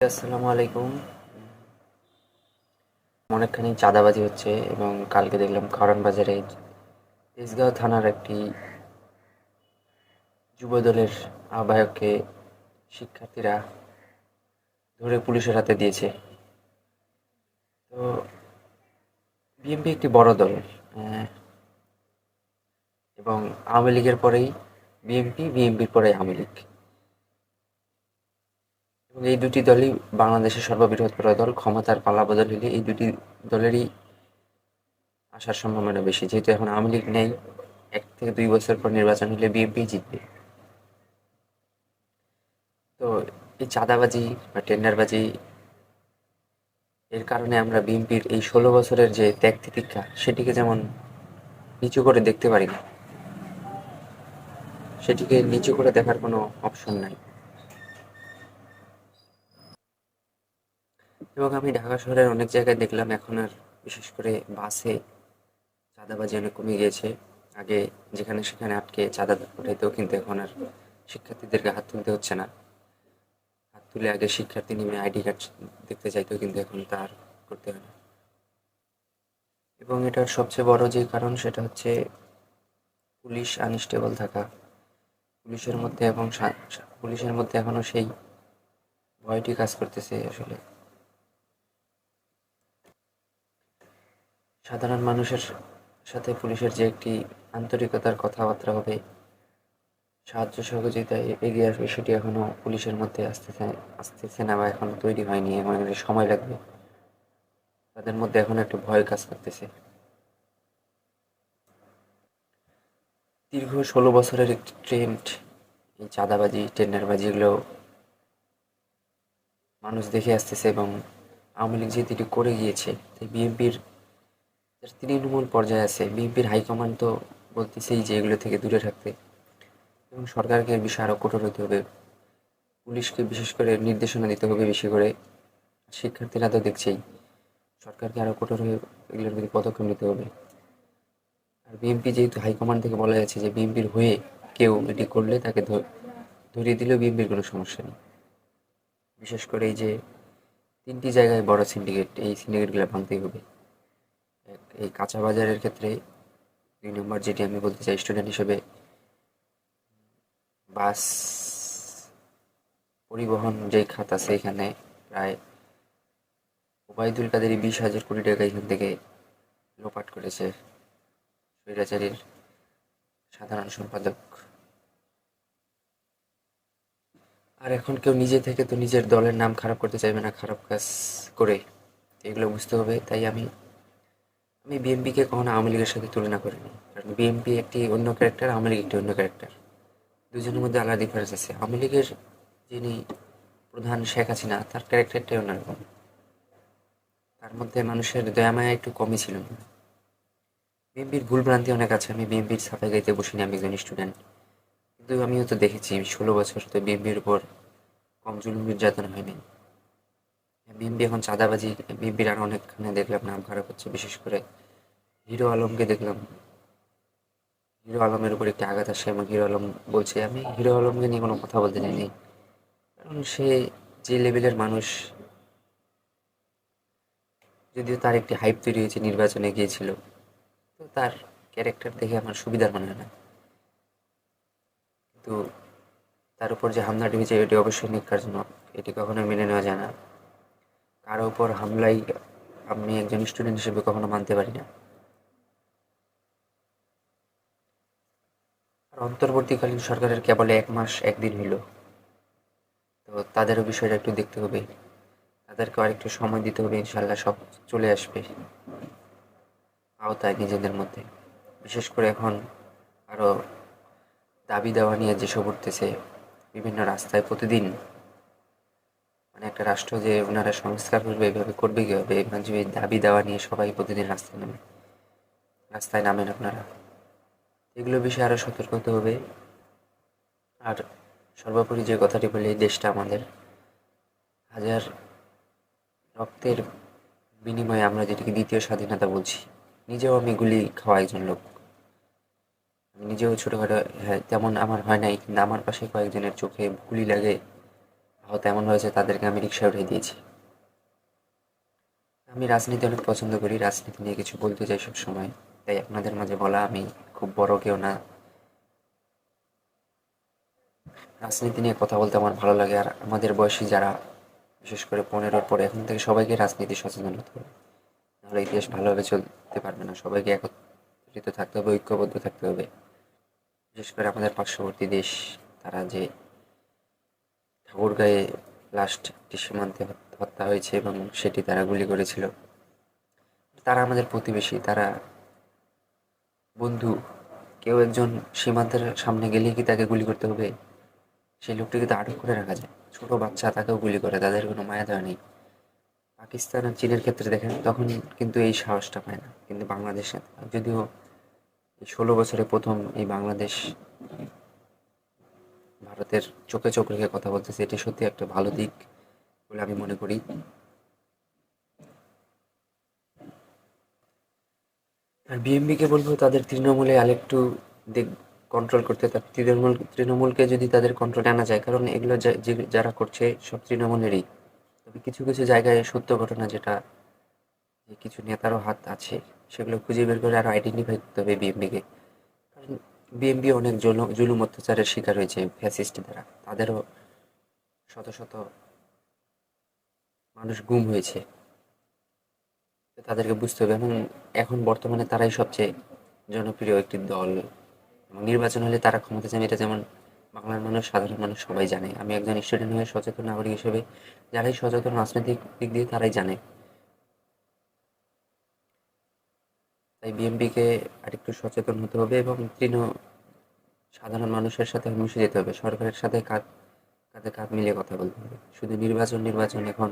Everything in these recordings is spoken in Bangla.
আসসালামু আলাইকুম। অনেকখানি চাঁদাবাজি হচ্ছে এবং কালকে দেখলাম খাওয়ারান বাজারে তেজগাঁও থানার একটি যুবদলের আহ্বায়ককে শিক্ষার্থীরা ধরে পুলিশের হাতে দিয়েছে। তো বিএনপি একটি বড় দল এবং আওয়ামী লীগের পরেই বিএনপি, বিএনপির পরে আওয়ামী লীগ। এই দুটি দলই বাংলাদেশের সর্ববৃহৎ দল, ক্ষমতার পালা বদল হলে এই দুটি দলেরই আসার সম্ভাবনা বেশি। যেহেতু এখন আওয়ামী লীগ নেই, এক থেকে দুই বছর পর নির্বাচন হলে বিএনপি জিতবে। তো এই চাঁদাবাজি বা টেন্ডারবাজি, এর কারণে আমরা বিএনপির এই ষোলো বছরের যে ত্যাগ তিতিক্ষা, সেটিকে যেমন নিচু করে দেখতে পারি না, সেটিকে নিচু করে দেখার কোনো অপশন নাই। এবং আমি ঢাকা শহরের অনেক জায়গায় দেখলাম, এখন আর বিশেষ করে বাসে চাঁদাবাজি অনেক কমে গিয়েছে। আগে যেখানে সেখানে আটকে চাঁদা উঠাইতেও কিন্তু এখন আর শিক্ষার্থীদেরকে হাত তুলতে হচ্ছে না। হাত তুলে আগে শিক্ষার্থী নেমে আইডি কার্ড দেখতে চাইতেও কিন্তু এখন তার করতে হয় না। এবং এটার সবচেয়ে বড় যে কারণ সেটা হচ্ছে পুলিশ আনস্টেবল থাকা। পুলিশের মধ্যে এবং পুলিশের মধ্যে এখনও সেই ভয়টি কাজ করতেছে আসলে। সাধারণ মানুষের সাথে পুলিশের যে একটি আন্তরিকতার কথাবার্তা হবে, সাহায্য সহযোগিতায় এগিয়ে আসবে, সেটি এখনও পুলিশের মধ্যে আসতেছে আসতেছে না বা এখনও তৈরি হয়নি এর সময় লাগবে। তাদের মধ্যে এখন একটু ভয় কাজ করতেছে। দীর্ঘ ষোলো বছরের একটি ট্রেন্ড, এই চাঁদাবাজি, টেন্ডারবাজি, এগুলো মানুষ দেখে আসতেছে এবং আওয়ামী লীগ যেহেতু করে গিয়েছে, তাই বিএনপির তৃণমূল পর্যায়ে আছে। বিএনপির হাইকমান্ড তো বলতেছেই যে এগুলো থেকে দূরে থাকতে। এবং সরকারকে এর বিষয়ে আরও কঠোর হতে হবে। পুলিশকে বিশেষ করে নির্দেশনা দিতে হবে বেশি করে। শিক্ষার্থীরা তো দেখছেই। সরকারকে আরও কঠোর হয়ে এগুলোর প্রতি পদক্ষেপ নিতে হবে। আর বিএনপি যেহেতু হাইকমান্ড থেকে বলা যাচ্ছে যে বিএনপির হয়ে কেউ এটি করলে তাকে ধরিয়ে দিলেও বিএনপির কোনো সমস্যা নেই। বিশেষ করে এই যে তিনটি জায়গায় বড় সিন্ডিকেট এই সিন্ডিকেটগুলো ভাঙতেই হবে। এই কাঁচা বাজারের ক্ষেত্রে দুই নম্বর যেটি আমি বলতে চাই স্টুডেন্ট হিসেবে বাস পরিবহন যে খাত আছে এখানে প্রায় ওবায়দুল কাদেরই বিশ হাজার কোটি টাকা এখান থেকে লোপাট করেছে স্বৈরাচারীর সাধারণ সম্পাদক। আর এখন কেউ নিজে থেকে তো নিজের দলের নাম খারাপ করতে চাইবে না, খারাপ কাজ করে। এগুলো বুঝতে হবে, তাই আমি আমি বিএনপিকে কখনো আওয়ামী লীগের সাথে তুলনা করিনি। কারণ বিএনপি একটি অন্য ক্যারেক্টার আওয়ামী লীগ একটি অন্য ক্যারেক্টার দুজনের মধ্যে আলাদা ডিফারেন্স আছে। আওয়ামী লীগের যিনি প্রধান শেখ হাসিনা, তার ক্যারেক্টারটাই অন্যরকম। তার মধ্যে মানুষের দয়ামায়া একটু কমই ছিল। বিএনপির ভুল ভ্রান্তি অনেক আছে। আমি বিএনপির সাফাই গাইতে বসিনি, আমি একজন স্টুডেন্ট কিন্তু আমিও তো দেখেছি, ষোলো বছর তো বিএনপির উপর কম জুলুম নির্যাতন হয়নি। বিএনপি এখন চাঁদাবাজি, বিএনপির আর অনেকখানে দেখলাম নাম খারাপ হচ্ছে, বিশেষ করে হিরো আলমকে দেখলাম। হিরো আলমের উপর একটি আঘাত আসে এবং হিরো আলম বলছে, আমি হিরো আলমকে নিয়ে কোনো কথা বলতে চাইনি। কারণ সে যে লেভেলের মানুষ, যদিও তার একটি হাইপ তৈরি হয়েছে, নির্বাচনে গিয়েছিল, তো তার ক্যারেক্টার দেখে আমার সুবিধার মনে হয় না। কিন্তু তার উপর যে হামলাটি হয়েছে এটি অবশ্যই নিক্ষার জন্য, এটি কখনোই মেনে নেওয়া যায় না। কারও উপর হামলাই আমি একজন স্টুডেন্ট হিসেবে কখনো মানতে পারি না। আর অন্তর্বর্তীকালীন সরকারের কেবল এক মাস, একদিন হইল। তো তাদেরও বিষয়টা একটু দেখতে হবে। তাদেরকে আরেকটু সময় দিতে হবে ইনশাল্লাহ সব চলে আসবে। আওতায় নিজেদের মধ্যে। বিশেষ করে এখন আরও দাবি দেওয়া নিয়ে যেসব উঠতেছে, বিভিন্ন রাস্তায় প্রতিদিন মানে একটা রাষ্ট্র যে ওনারা সংস্কার করবে, এভাবে করবে কীভাবে? মানে দাবি দেওয়া নিয়ে সবাই প্রতিদিন রাস্তায় নামে। রাস্তায় নামেন আপনারা। এগুলো বিষয়ে আরও সতর্ক হতে হবে। আর সর্বোপরি যে কথাটি বলি এই দেশটা আমাদের হাজার রক্তের বিনিময়ে আমরা যেটিকে দ্বিতীয় স্বাধীনতা বলছি, নিজেও আমি গুলি খাওয়া একজন লোক। আমি নিজেও ছোটোখাটো হ্যাঁ তেমন আমার হয় নাই, কিন্তু আমার পাশে কয়েকজনের চোখে গুলি লাগে। আহত এমন হয়েছে তাদেরকে আমি রিক্সা উঠিয়ে দিয়েছি। আমি রাজনীতি অনেক পছন্দ করি, রাজনীতি নিয়ে কিছু বলতে চাই সব সময় তাই আপনাদের মাঝে বলা আমি খুব বড় কেউ না। রাজনীতি নিয়ে কথা বলতে আমার ভালো লাগে আর আমাদের বয়সী যারা, বিশেষ করে পনেরোর পরে, এখন থেকে সবাইকে রাজনীতি সচেতন হতে হবে। নাহলে ইতিহাস ভালোভাবে চলতে পারবে না। সবাইকে একত্রিত থাকতে হবে, ঐক্যবদ্ধ থাকতে হবে। বিশেষ করে আমাদের পার্শ্ববর্তী দেশ, তারা যে ঠাকুরগাঁয়ে লাস্ট একটি সীমান্তে হত্যা হয়েছে এবং সেটি তারা গুলি করেছিল। তারা আমাদের প্রতিবেশী, তারা বন্ধু। কেউ একজন সীমান্তের সামনে গেলেই কি তাকে গুলি করতে হবে? সেই লোকটিকে তো আটক করে রাখা যায়। ছোট বাচ্চা, তাকেও গুলি করে, তাদের কোনো মায়া দেওয়া নেই। পাকিস্তান আর চীনের ক্ষেত্রে দেখেন, তখন কিন্তু এই সাহসটা পায় না। কিন্তু বাংলাদেশে, যদিও ষোলো বছরে প্রথম এই বাংলাদেশ ভারতের চোখে চোখ রেখে কথা বলতেছে, এটি সত্যি একটা ভালো দিক বলে আমি মনে করি। আর বিএমপিকে বলব, তাদের তৃণমূলে আরেকটু দেখ কন্ট্রোল করতে তার তৃণমূল, তৃণমূলকে যদি তাদের কন্ট্রোলে আনা যায়, কারণ এগুলো যারা করছে সব তৃণমূলেরই। তবে কিছু কিছু জায়গায় সত্য ঘটনা যেটা কিছু নেতারও হাত আছে, সেগুলো খুঁজে বের করে আরও আইডেন্টিফাই করতে হবে বিএমপিকে বিএমপি অনেক জুলুম অত্যাচারের শিকার হয়েছে ফ্যাসিস্ট দ্বারা। তাদেরও শত শত মানুষ গুম হয়েছে। তাদেরকে বুঝতে হবে এবং এখন বর্তমানে তারাই সবচেয়ে জনপ্রিয় একটি দল। এবং নির্বাচন হলে তারা ক্ষমতা চান এটা যেমন বাংলার মানুষ, সাধারণ মানুষ সবাই জানে। আমি একজন স্টুডেন্ট হয়ে সচেতন নাগরিক হিসেবে, যারাই সচেতন রাজনৈতিক দিক দিয়ে তারাই জানে। তাই বিএমপিকে আরেকটু সচেতন হতে হবে এবং তৃণ সাধারণ মানুষের সাথে মিশে যেতে হবে। সরকারের সাথে কাঁধ কাঁধে কাঁধ মিলিয়ে কথা বলতে হবে। শুধু নির্বাচন নির্বাচন এখন।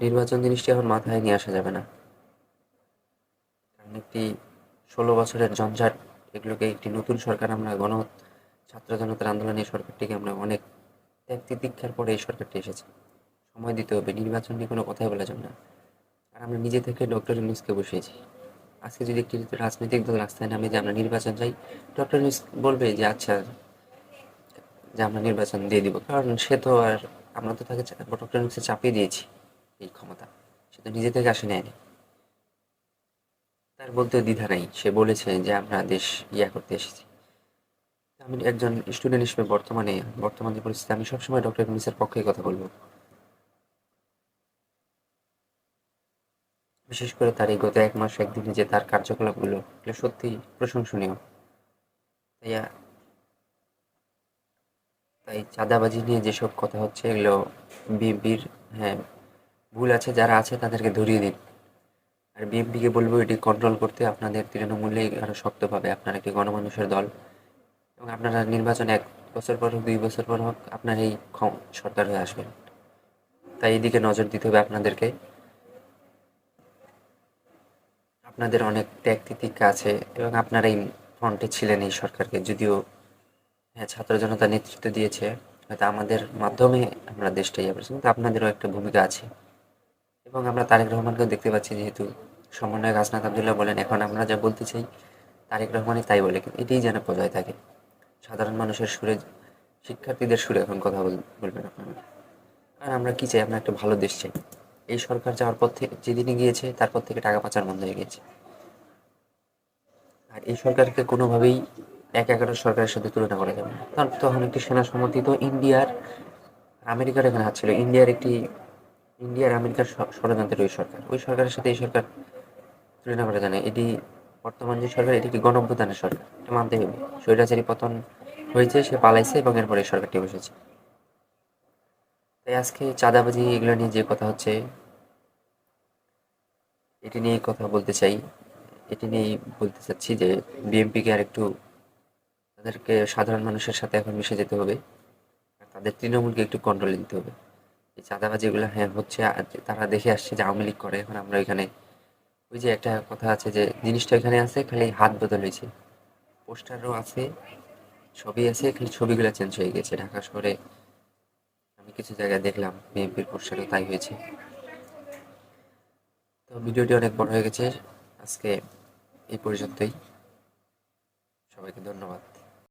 নির্বাচন জিনিসটি এখন মাথায় নিয়ে আসা যাবে না। কারণ একটি ষোলো বছরের জঞ্জাট এগুলোকে একটি নতুন সরকার আমরা গণ ছাত্র জনতার আন্দোলনে, এই সরকারটিকে আমরা অনেক ত্যাগ তিতিক্ষার পরে এই সরকারটি এসেছে। সময় দিতে হবে। নির্বাচন নিয়ে কোনো কথাই বলা যাবে না। আর আমরা নিজে থেকে ডক্টর ইউনুসকে বসিয়েছি। আজকে যদি একটি রাজনৈতিক দল রাস্তায় নামে যে আমরা নির্বাচন চাই, ডক্টর ইউনুস বলবে যে আচ্ছা যে আমরা নির্বাচন দিয়ে দিব। কারণ সে তো আর আমরা তো তাকে ডক্টর ইউনুসকে চাপিয়ে দিয়েছি এই ক্ষমতা। সে তো নিজে থেকে আসে নেয়নি। তার বলতে দ্বিধা নাই। সে বলেছে যে আমরা দেশ ইয়া করতে এসেছি। আমি একজন স্টুডেন্ট হিসেবে বর্তমানে বর্তমান যে পরিস্থিতি আমি সবসময় ডক্টর ইউনুসের পক্ষেই কথা বলব। বিশেষ করে তার এই গত এক মাস একদিনে যে তার কার্যকলাপগুলো, এগুলো সত্যি প্রশংসনীয়। তাই তাই চাঁদাবাজি নিয়ে যেসব কথা হচ্ছে, এগুলো বিএনপির হ্যাঁ ভুল আছে, যারা আছে তাদেরকে ধরিয়ে দিন। আর বিএনপিকে বলব এটি কন্ট্রোল করতে আপনাদের তৃণমূলেই আরও শক্ত পাবে আপনারা কি গণমানুষের দল? এবং আপনারা নির্বাচন এক বছর পর হোক, দুই বছর পর হোক, আপনার এই সরকার হয়ে আসবেন। তাই এদিকে নজর দিতে হবে আপনাদেরকে। আপনাদের অনেক ত্যাগ তিতিক্ষা আছে এবং আপনারা এই ফ্রন্টে ছিলেন এই সরকারকে, যদিও হ্যাঁ ছাত্র জনতা নেতৃত্ব দিয়েছে, হয়তো আমাদের মাধ্যমে আমরা দেশটা ইয়ে করছি কিন্তু আপনাদেরও একটা ভূমিকা আছে। এবং আমরা তারেক রহমানকেও দেখতে পাচ্ছি, যেহেতু সমন্বয়ক হাসনাত আবদুল্লাহ বলেন, এখন আমরা যা বলতে চাই, তারেক রহমানই তাই বলে, কিন্তু এটাই যেন বজায় থাকে। সাধারণ মানুষের সুরে, শিক্ষার্থীদের সুরে এখন কথা বল- বলবেন আপনারা। আর আমরা কী চাই? আমরা একটা ভালো দেশ চাই। এই সরকার যাওয়ার পর থেকে যেদিনই গিয়েছে, তারপর থেকে টাকা পাচার বন্ধ হয়ে গেছে। আর এই সরকারকে কোনোভাবেই এক এগারো সরকারের সাথে তুলনা করা যাবে না। কারণ তখন একটি সেনা সমর্থিত ইন্ডিয়ার, আমেরিকার এখানে হাত ছিল। ইন্ডিয়ার একটি ইন্ডিয়ার আমেরিকার ষড়যন্ত্রের ওই সরকার। ওই সরকারের সাথে এই সরকার তুলনা করা যায় না। এটি বর্তমান যে সরকার, এটি একটি গণঅভ্যুত্থানের সরকার। এটা মানতে হবে। স্বৈরাচারী পতন হয়েছে, সে পালাইছে এবং এরপরে এই সরকারটি বসেছে। তাই আজকে চাঁদাবাজি এগুলো নিয়ে যে কথা হচ্ছে, এটি নিয়েই কথা বলতে চাই। এটি নিয়েই বলতে চাচ্ছি যে বিএনপিকে আর একটু তাদেরকে সাধারণ মানুষের সাথে এখন মিশে যেতে হবে তাদের তৃণমূলকে একটু কন্ট্রোলে দিতে হবে। এই চাঁদাবাজিগুলো হ্যাঁ হচ্ছে তারা দেখে আসছে যে আওয়ামী লীগ করে, এখন আমরা এখানে, ওই যে একটা কথা আছে যে জিনিসটা এখানে আছে, খালি হাত বদল হয়েছে। পোস্টারও আছে, ছবি আছে, খালি ছবিগুলো চেঞ্জ হয়ে গেছে। ঢাকা শহরে আমি কিছু জায়গায় দেখলাম বিএনপির পোস্টারও তাই হয়েছে। তো ভিডিওটি অনেক বড় হয়ে গেছে। আজকে এই পর্যন্তই। সবাইকে ধন্যবাদ।